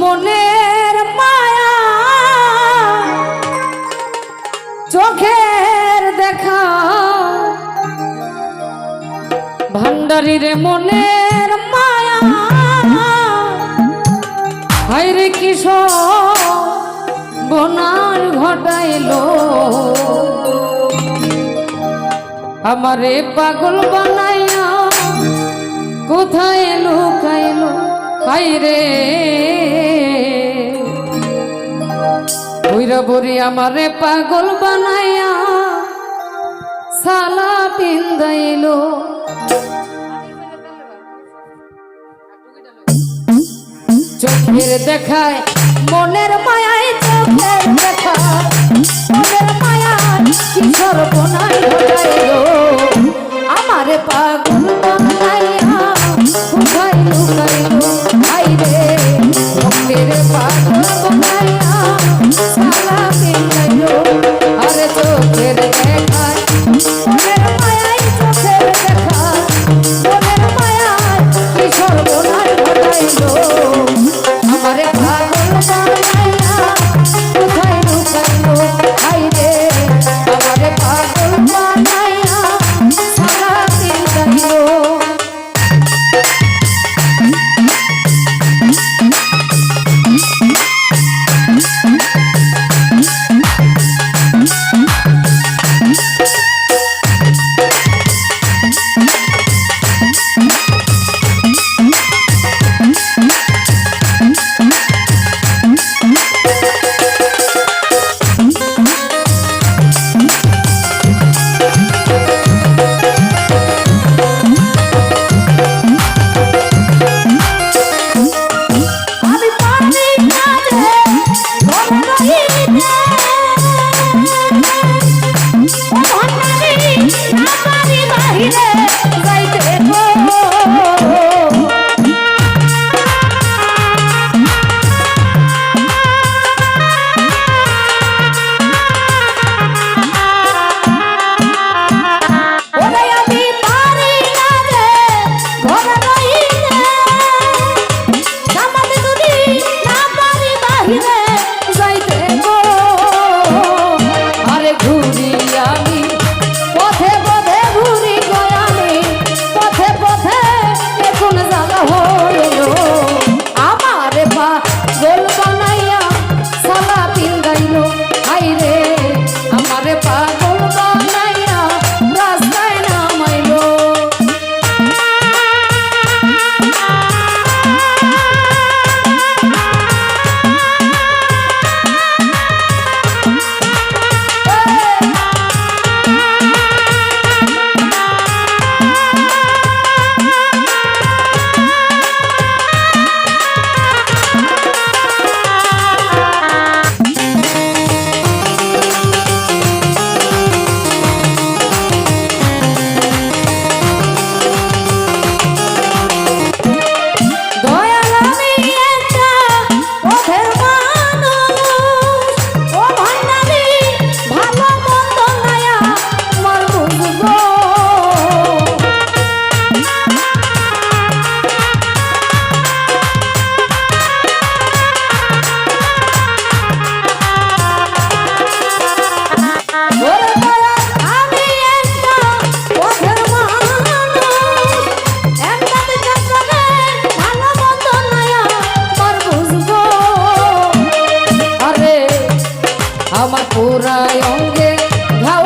মনের মায়া চোখের দেখা। ভান্ডারির মনের মায়া। হাইরে কিশোর, বনার ঘটাইলো। আমারে পাগল বানাইয়া কোথায় লুকাইলো? হাইরে বরি আমারে পাগল বানাইয়া সালা পিন্দাইল চোখের দেখায়, মনের মায়ায় চোখের দেখা মনের মায়া কিশোর বোনাই yeah. আমার পুরায় অঙ্গে ঘাউ